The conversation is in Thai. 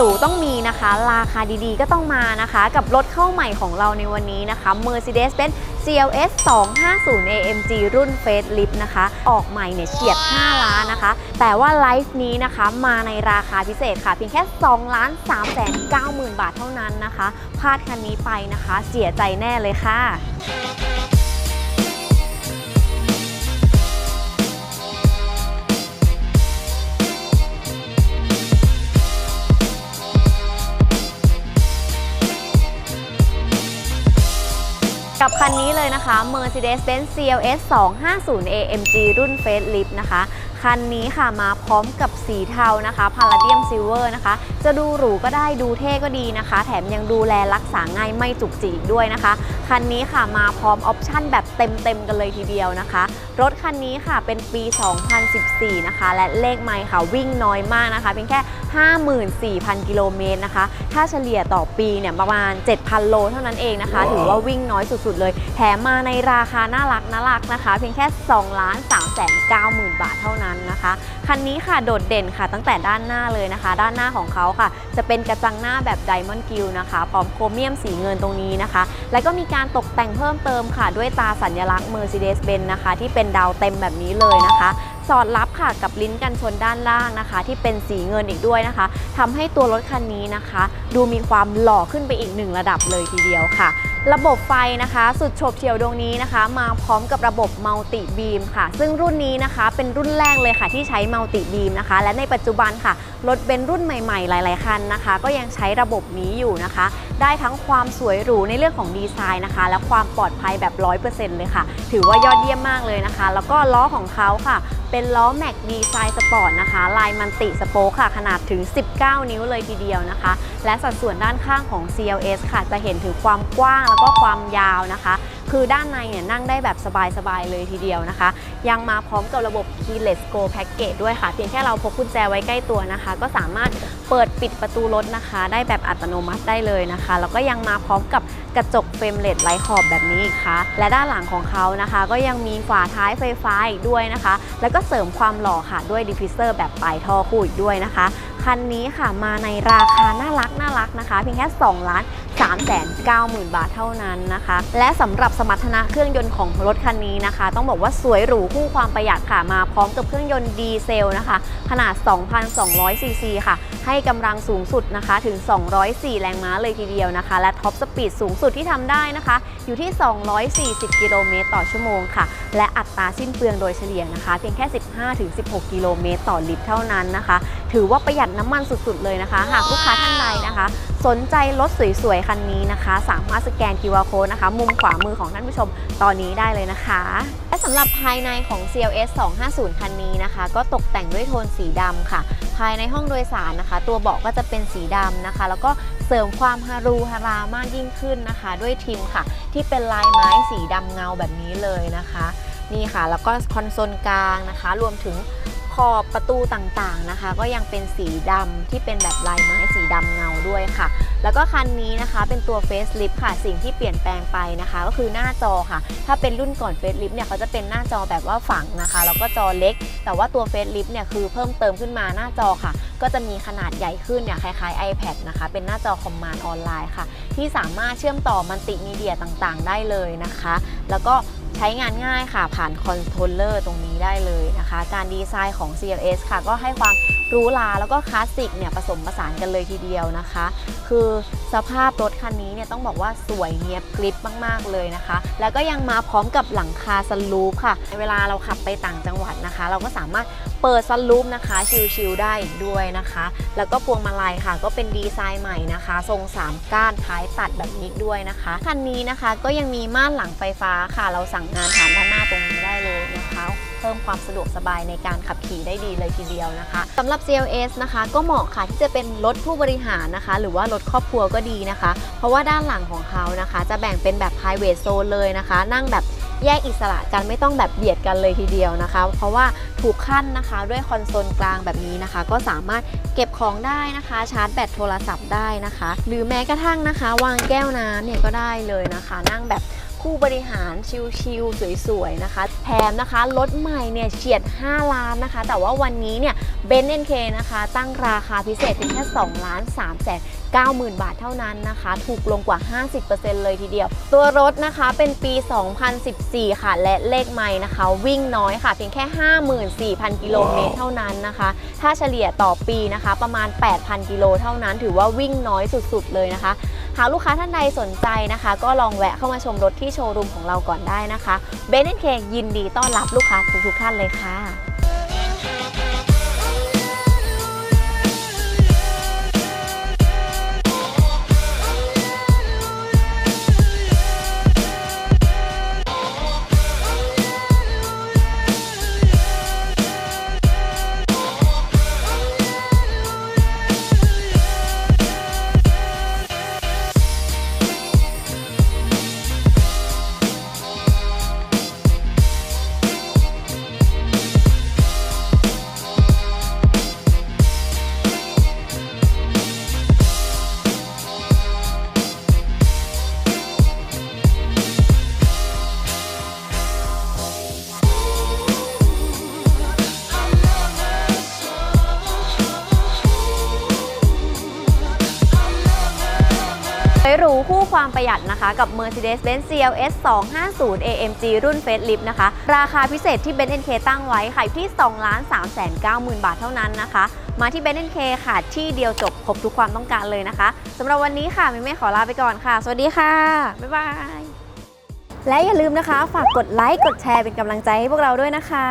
หรูต้องมีนะคะ ราคาดีๆ ก็ต้องมานะคะ กับรถเข้าใหม่ของเราในวันนี้นะคะ Mercedes-Benz CLS 250 AMG รุ่น Facelift นะคะ ออกใหม่เนี่ยเฉียด 5 ล้านนะคะ แต่ว่าไลฟ์นี้นะคะมาในราคาพิเศษค่ะ เพียงแค่ 2 ล้าน3แสน9หมื่นบาทเท่านั้นนะคะ พลาดคันนี้ไปนะคะ เสียใจแน่เลยค่ะ กับคันนี้เลยนะคะ Mercedes-Benz CLS 250 AMG รุ่น Facelift นะคะ คันนี้ค่ะมาพร้อมกับสีเทานะคะ Palladium Silver นะคะ จะดูหรูก็ได้ดูเท่ก็ดีนะคะ แถมยังดูแลรักษาง่ายไม่จุกจิกด้วยนะคะ คันนี้ค่ะมาพร้อมออปชั่นแบบเต็มๆกันเลยทีเดียวนะคะ รถคันนี้ค่ะเป็นปี 2014 นะคะ และเลขไมล์ค่ะวิ่งน้อยมากนะคะเพียงแค่ 54,000 กิโลเมตรนะคะ ถ้าเฉลี่ยต่อปีเนี่ยประมาณ 7,000 โลเท่านั้นเองนะคะ ถือว่าวิ่งน้อยสุดๆเลย แถมมาในราคาน่ารักน่ารักนะคะ เพียงแค่2ล้าน3แสน9หมื่นบาทเท่านั้นนะคะ คันนี้ค่ะโดดเด่นค่ะตั้งแต่ด้านหน้าเลยนะคะ ด้านหน้าของเขาค่ะ จะเป็นกระจังหน้าแบบไดมอนด์กิลนะคะพร้อมโครเมียมสีเงินตรงนี้นะคะ แล้วก็มีการตกแต่งเพิ่มเติมค่ะ ด้วยตาสัญลักษณ์ Mercedes-Benz นะคะ ที่เป็นดาวเต็มแบบนี้เลยนะคะสอดรับค่ะกับลิ้นกันชนด้านล่างนะคะ ที่เป็นสีเงินอีกด้วยนะคะทำให้ตัวรถคันนี้นะคะ ดูมีความหล่อขึ้นไปอีกหนึ่งระดับเลยทีเดียวค่ะ ระบบไฟนะคะ สุดโฉบเฉี่ยวดวงนี้นะคะ มาพร้อมกับระบบมัลติบีมค่ะ ซึ่งรุ่นนี้นะคะเป็นรุ่นแรกเลยค่ะที่ใช้มัลติบีมนะคะ และในปัจจุบันค่ะรถเบนซ์รุ่นใหม่ๆ หลาย ๆ คันนะคะ ก็ยังใช้ระบบนี้อยู่นะคะ ได้ทั้งความสวยหรูในเรื่องของดีไซน์นะคะ และความปลอดภัยแบบ 100%เลยค่ะ ถือว่ายอดเยี่ยมมากเลยนะคะ แล้วก็ล้อของเขาค่ะ เป็นล้อแม็กดีไซน์สปอร์ตนะคะ ลายมันติสโป๊ค่ะ ขนาดถึง 19 นิ้วเลยทีเดียวนะคะ และสัดส่วนด้านข้างของ CLS ค่ะ จะเห็นถึงความกว้างแล้วก็ความยาวนะคะ คือด้านในเนี่ยนั่งได้แบบสบายๆเลยทีเดียวนะคะ ยังมาพร้อมกับระบบ Keyless Go Package ด้วยค่ะ เพียงแค่เราพกกุญแจไว้ใกล้ตัวนะคะ ก็สามารถเปิดปิดประตูรถนะคะ ได้แบบอัตโนมัติได้เลยนะคะ แล้วก็ยังมาพร้อมกับกระจกเฟรมเลสไร้ขอบแบบนี้ค่ะ และด้านหลังของเขานะคะ ก็ยังมีฝาท้ายไฟฟ้าอีกด้วยนะคะ แล้วก็เสริมความหล่อค่ะด้วยดิฟฟิเซอร์แบบปลายท่อคู่อีกด้วยนะคะ คันนี้ค่ะมาในราคาน่ารักน่ารักนะคะ เพียงแค่2ล้าน 390,000 บาทเท่านั้นนะคะ และสำหรับสมรรถนะเครื่องยนต์ของรถคันนี้นะคะ ต้องบอกว่าสวยหรูคู่ความประหยัดค่ะมาพร้อมกับเครื่องยนต์ดีเซลนะคะ ขนาด 2,200 ซีซีค่ะ ให้กำลังสูงสุดนะคะถึง 204 แรงม้าเลยทีเดียวนะคะ และท็อปสปีดสูงสุดที่ทำได้นะคะ อยู่ที่ 240 กิโลเมตรต่อชั่วโมงค่ะ และอัตราสิ้นเปลืองโดยเฉลี่ยนะคะ เพียงแค่ 15-16 กิโลเมตรต่อลิตรเท่านั้นนะคะ ถือว่าประหยัดน้ำมันสุดๆเลยนะคะ หากลูกค้าท่านใดนะคะ สนใจรถสวยๆคันนี้นะคะ สามารถสแกน QR code นะคะ มุมขวามือของท่านผู้ชมตอนนี้ได้เลยนะคะ และสำหรับภายในของ CLS 250 คันนี้นะคะ ก็ตกแต่งด้วยโทนสีดำค่ะ ภายในห้องโดยสารนะคะ ตัวเบาะก็จะเป็นสีดำนะคะ แล้วก็เสริมความฮารูฮารามากยิ่งขึ้นนะคะ ด้วยทิมค่ะ ที่เป็นลายไม้สีดำเงาแบบนี้เลยนะคะ นี่ค่ะ แล้วก็คอนโซลกลางนะคะ รวมถึง อบประตูต่างๆนะคะ ก็ยังเป็นสีดำที่เป็นแบบลายไม้สีดำเงาด้วยค่ะ แล้วก็คันนี้นะคะเป็นตัว Facelift ค่ะ สิ่งที่เปลี่ยนแปลงไปนะคะ ก็คือหน้าจอค่ะ ถ้าเป็นรุ่นก่อน Facelift เนี่ยเขาจะเป็นหน้าจอแบบว่าฝังนะคะ แล้วก็จอเล็ก แต่ว่าตัว Facelift เนี่ยคือเพิ่มเติมขึ้นมาหน้าจอค่ะ ก็จะมีขนาดใหญ่ขึ้นเนี่ยคล้ายๆ iPad นะคะ เป็นหน้าจอคอมมานด์ออนไลน์ค่ะ ที่สามารถเชื่อมต่อมัลติมีเดียต่างๆ ได้เลยนะคะ แล้วก็ ใช้งานง่ายค่ะผ่านคอนโทรลเลอร์ตรงนี้ได้เลยนะคะ การดีไซน์ของ CLS ค่ะ ก็ให้ความรู้ลาแล้วก็คลาสสิกเนี่ยผสมผสานกันเลยทีเดียวนะคะ คือสภาพรถคันนี้เนี่ยต้องบอกว่าสวยเนียบกริบมากๆเลยนะคะ แล้วก็ยังมาพร้อมกับหลังคาสลูปค่ะ เวลาเราขับไปต่างจังหวัดนะคะ เราก็สามารถ เปิดสลูปนะคะชิลๆได้ด้วยนะคะ แล้วก็พวงมาลัยค่ะ ก็เป็นดีไซน์ใหม่นะคะ ทรง3ก้านท้ายตัดแบบนี้ด้วยนะคะคันนี้นะคะก็ยังมีม่านหลังไฟฟ้าค่ะ เราสั่งงานผ่านด้านหน้าตรงนี้ได้เลยนะคะเพิ่มความสะดวกสบายในการขับขี่ได้ดีเลยทีเดียวนะคะสำหรับ CLS นะคะก็เหมาะค่ะที่จะเป็นรถผู้บริหารนะคะ หรือว่ารถครอบครัวก็ดีนะคะ เพราะว่าด้านหลังของเขานะคะ จะแบ่งเป็นแบบ private zone เลยนะคะ นั่งแบบ แยกอิสระกันไม่ต้องแบบเบียดกันเลยทีเดียวนะคะ เพราะว่าถูกขั้นนะคะด้วยคอนโซลกลางแบบนี้นะคะ ก็สามารถเก็บของได้นะคะ ชาร์จแบตโทรศัพท์ได้นะคะ หรือแม้กระทั่งนะคะ วางแก้วน้ำเนี่ยก็ได้เลยนะคะ นั่งแบบผู้บริหารชิลๆสวยๆนะคะ แถมนะคะรถใหม่เนี่ยเฉียด 5 ล้านนะคะ แต่ว่าวันนี้เนี่ย เบนซ์เคนะคะ ตั้งราคาพิเศษเพียงแค่2ล้าน3แสน90,000 บาทเท่านั้นนะคะ ถูกลงกว่า 50%เลยทีเดียว ตัวรถนะคะเป็นปี 2014 ค่ะ และเลขไม้นะคะ วิ่งน้อยค่ะ เพียงแค่ 54,000 กิโลเมตรเท่านั้นนะคะ ถ้าเฉลี่ยต่อปีนะคะ ประมาณ 8,000 กิโลเท่านั้น ถือว่าวิ่งน้อยสุดๆ เลยนะคะ หากลูกค้าท่านใดสนใจนะคะ ก็ลองแวะเข้ามาชมรถที่โชว์รูมของเราก่อนได้นะคะเบนซ์เคยินดีต้อนรับลูกค้าทุกๆท่านเลยค่ะ ไปหรูคู่ความประหยัดนะคะ กับ Mercedes-Benz CLS 250 AMG รุ่น Facelift นะคะ ราคาพิเศษที่ Benz NK ตั้งไว้ค่ะอยู่ที่2ล้าน3แสน9หมื่นบาทเท่านั้นนะคะ มาที่ Benz NK ค่ะ ที่เดียวจบครบทุกความต้องการเลยนะคะสำหรับวันนี้ค่ะมิเม่ขอลาไปก่อนค่ะ สวัสดีค่ะ บ๊ายบาย และอย่าลืมนะคะ ฝากกดไลค์กดแชร์เป็นกำลังใจให้พวกเราด้วยนะคะ